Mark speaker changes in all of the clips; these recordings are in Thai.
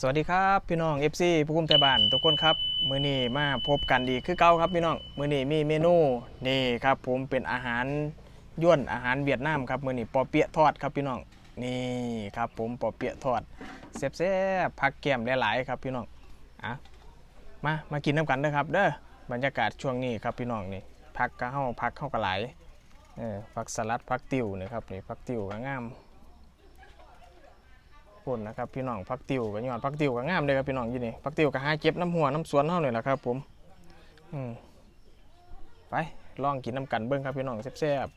Speaker 1: สวัสดีครับพี่น้อง FC ผู้คุมไทยบ้านทุกคนครับมื้อนี้มาพบกันอีกคือเก่าครับพี่น้องมื้อนี้มีเมนูนี่ครับผมเป็นอาหารย่วนอาหารเวียดนามครับมื้อนี้ปอเปี๊ยะทอดครับพี่น้องนี่ครับผมปอเปี๊ยะทอดแซ่บๆผักแก้มหลายๆครับพี่น้องอะมามากินน้ำกันเด้อครับเด้อบรรยากาศช่วงนี้ครับพี่น้องนี่ผักกะเฮาผักเฮากะหลายเออผักสลัดผักติ๋วนี่ครับนี่ผักติ๋วก็งาม พุ่นนะครับพี่น้องพักติวกับยอดพักติวก็งามเลยครับพี่น้องยี่นี่พักติวก็หาเก็บน้ำหัวน้ำสวนเท่านี่แหละครับผมอืมไปลองกินน้ำกันเบิ้งครับพี่น้องแซ่บ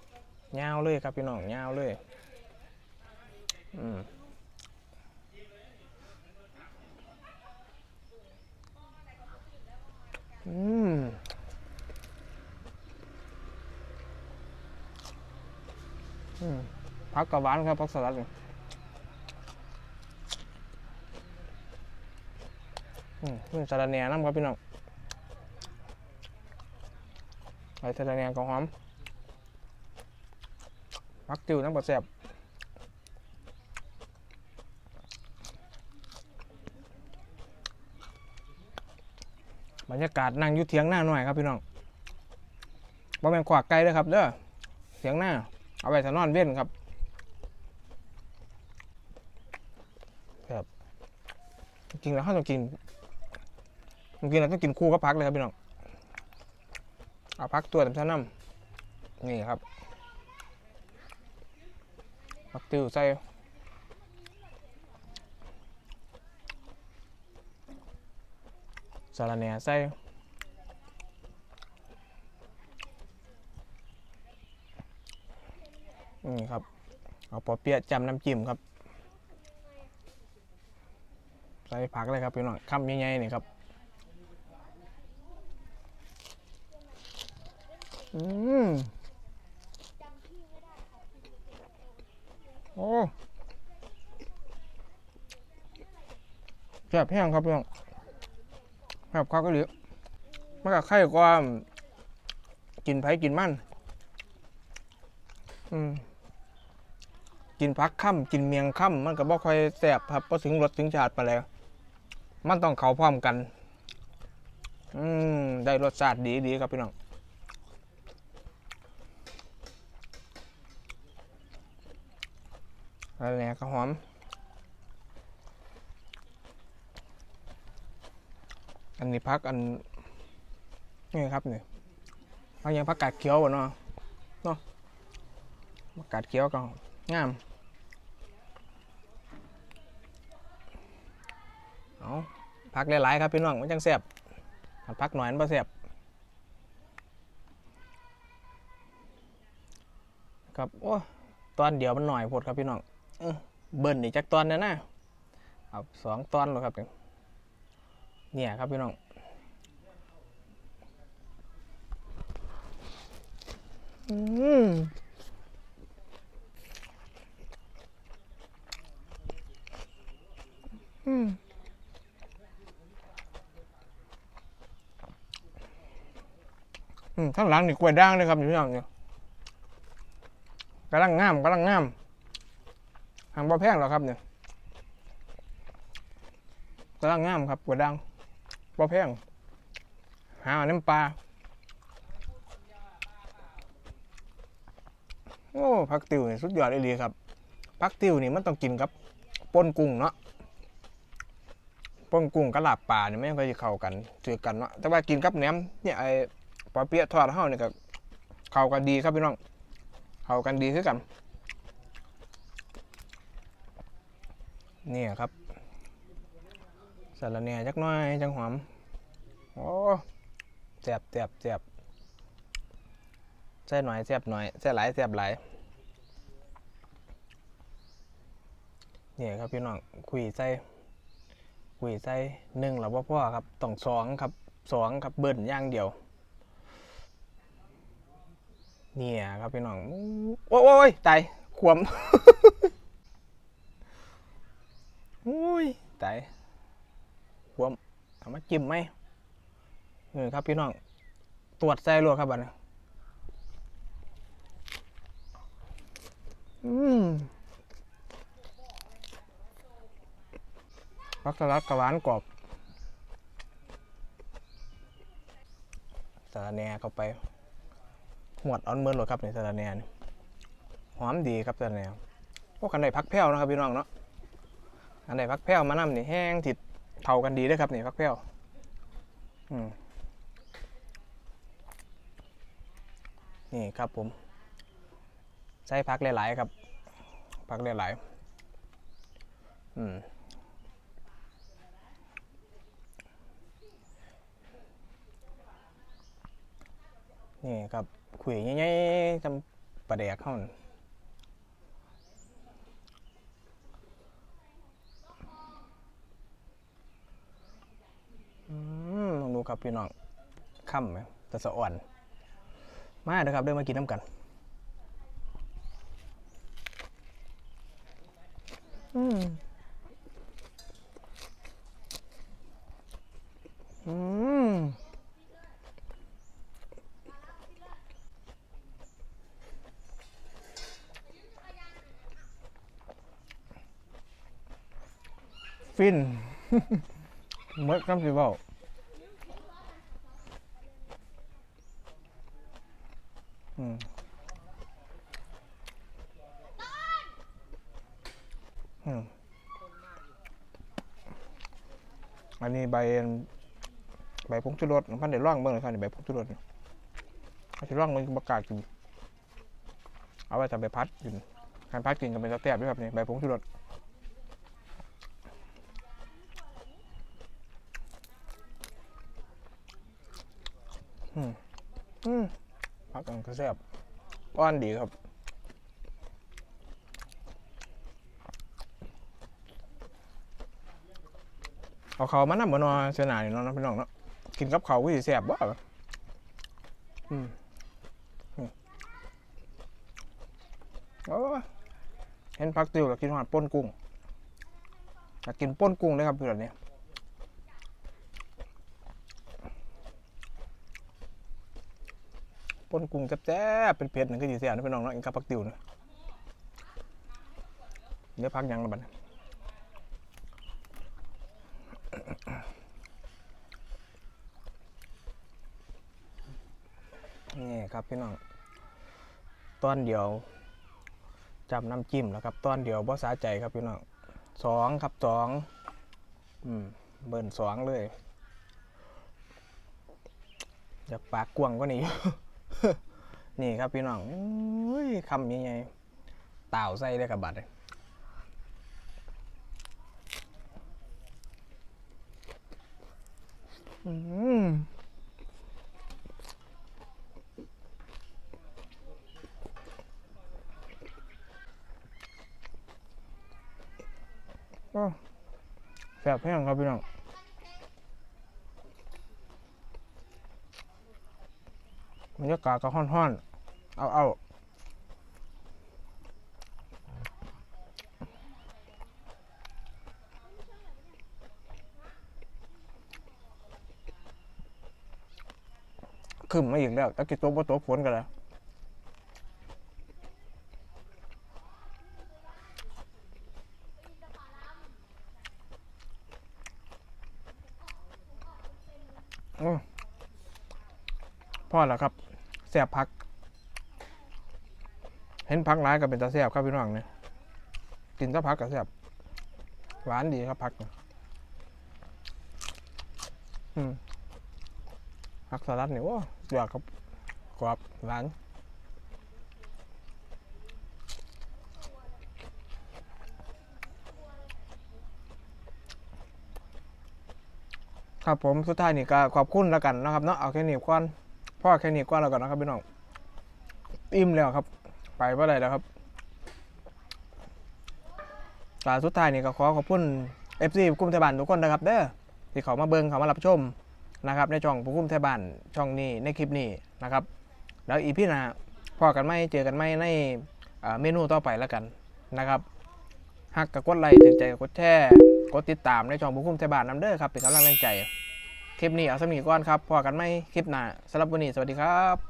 Speaker 1: ๆยาวเลยครับพี่น้องยาวเลยอืมอืมอืมพักกระหวานครับพักสลัดนี่ อื มนี่สาระแหน่น้ำครับพี่น้องใส่สาระแหน่ก็หอมมักติวน้ำปลาแซ่บบรรยากาศนั่งยุเถียงหน้าหน่อยครับพี่น้องบ่แม่นขวากไกลเลยครับเด้อเถียงหน้า เอาไว้ถนอนเว้นครับ ครับ จริงแล้วเขาต้องกิน จริงๆเราต้องกินคู่กับพักเลยครับพี่น้องเอาพักตัวเต็มชั้นน้ำนี่ครับพักติวใส่สาระแหน่ใส่นี่ครับ เอาปอเปี๊ยะจำน้ำจิ้มครับ ใส่ผักเลยครับพี่น้องคำใหญ่ๆนี่ครับ อืมโอ้แซ่บแห้งครับพี่น้องแซ่บคักก็เหลือมันก็ไข่กว่ากินไผ่กินมันอืมกินพักค่ำกินเมียงค่ำมันก็บ่ค่อยแซ่บครับพอถึงรสถึงชาติไปแล้ว มันต้องเข้าพร้อมกัน อืมได้รสชาติดีดีๆครับพี่น้อง อะไรนี่ยก็หอมอันนี้พักอันนี่ครับนี่พักยังพักกาดเขียวบ่เนาะเนาะพักกาดเขียวก็งามเอาพักหลายๆครับพี่น้องมันจังแซ่บพักหน่อยมันบ่แซ่บครับโอ้ตอนเดียวมันหน่อยพดครับพี่น้อง เบิ้ลนี่จักตอนนี่ยนะเอาสองตอนแล้วครับ เนี่ยครับพี่น้องอืมอืมอืมข้างหลังนี่กล้วยด่างเลยครับพี่น้องเนี่ยกำลังงามกำลังงามางบ่แพงหรอกครับเนี่ยกำลังงามครับกระดังบ่แพงหาน้ำปลาโอ้ผักติวนี่สุดยอดเลยครับผักติวนี่มันต้องกินกับป่นกุ้งเนาะป่นกุ้งกับลาบปลาเนี่ยไม่ค่อยจะเข้ากันถือกันเนาะแต่ว่ากินกับแหนมเนี่ยไอ้ปอเปี๊ยะทอดเฮาเนี่ยก็เข้ากันดีครับพี่น้องเข้ากันดีคือกัน นี่ครับสาระแหน่จักหน้อยจังหอมโอ้แซ่บแซ่บแซ่บแซ่บหน่อยแซ่บหน่อยแซ่บหลายแซ่บหลายนี่ครับพี่น้องคุยใส่คุยใส่หนึ่งหรือว่าพ่อครับต้องสองครับสองครับเบิ้ลย่างเดียว เนี่ยครับพี่น้องโอ้ยโอ้ยตายขวม อุ้ยตายหัวมเอามาจิ้มไหมเออครับพี่น้อง ตรวจใส่รวครับบัดนี้อืมพักสลัดกระหวานกรอบสาระแหน่เข้าไปหวดออนเมินหรอครับในสาระแหน่นี่หอมดีครับสาระแหน่พวกกันได้พักแพ้วนะครับพี่น้องเนาะ อันใดพักแพ้วมานำนี่แห้งติดเท่ากันดีด้วยครับนี่พักแพ้วนี่ครับผมใส่พักหลาย ๆ ครับ พักหลายๆอืมนี่ครับขุยใหญ่ๆจำปลาแดกเข้านั่นอืมลองดู ครับพี่น้องค่ำไหมแต่สะอ่อน มาเด้อครับเดินมากินน้ำกันอืมอืมฟินเมื่อคำสิเบาอืม อันนี้ใบใบผงชูรสพันเดี๋ยวร่องเบิ่งเลยครับนี่ใบผงชูรสเอาชิร่องมันประกาศกิน เอาไว้ทำใบพัดกินการพัดกินกันเป็นสเต็ปด้วยครับนี่ใบผงชูรสอืมอืมพักกันก็แซ่บอ้อนดีครับ เอาเขามานำบ่นอเสนานี่เนาะเนาะพี่น้องเนาะกินกับเขาก็สิแซ่บบ่ะอืมโอ้เห็นผักติวแล้วกินหอดป่นกุ้งอยากกินป่นกุ้งเลยครับเพื่อนเนี่ยปนกุ้งแซ่บๆเป็นเผ็ดหนึ่งก็อยู่เสียนะพี่น้องเนาะอินกับผักติวเนาะเดี๋ยวพักยังละบัดนี้ นี่ครับพี่น้องตอนเดียวจำน้ำจิ้มแล้วครับตอนเดียวบ่สาใจครับพี่น้องสองครับสองอืมเบิ่นสองเลยอยากปากกวางก็นี่นี่ครับพี่น้องอุ้ยคำยังไงเต่าใส่ได้กับบัตรเลย อืมก็แซ่บแห้งครับพี่น้องบรรยากาศก็ห้อนๆ เอาเขึ้นมาอีกแล้วตะกี้ตัวบ่ตัวฝนกันแล้วโอ้พอแล้วครับแซ่บพัก เห็นพักร้ายก็เป็นตาแซ่บครับพี่น้องเนี่ยกินก็พักกับแซ่บหวานดีครับพักเนี่ยอืม พักสลัดเนี่ยว้าเดือดครับกรอบหวานครับผมสุดท้ายนี่ก็ขอบคุณแล้วกันนะครับเนาะเอาแค่นี้ก่อนพ่อแค่นี้ก่อนแล้วกันนะครับพี่น้องอิ่มแล้วครับ ไปว่าไรแล้วครับสาสุดท้ายนี่ก็ขอขอบคุณ FC กุ้มไทยบ้านทุกคนนะครับ เด้อที่เขามาเบิงเขามารับชม นะครับในช่องผู้คุ้มไทยบ้านช่องนี้ในคลิปนี้นะครับ แล้วอีพี่หนะพอกันไม่เจอกันไม่ในเมนูต่อไปแล้วกันนะครับหักกับกดไลค์ถึงใจกดแชร์กดติดตามในช่องผู้คุ้มไทยบ้านนำเด้อครับเป็นกำลังแรงใจ คลิปนี้เอาสมีก่อนครับพอกันไม่คลิปหน้าสำหรับวันนี้สวัสดีครับ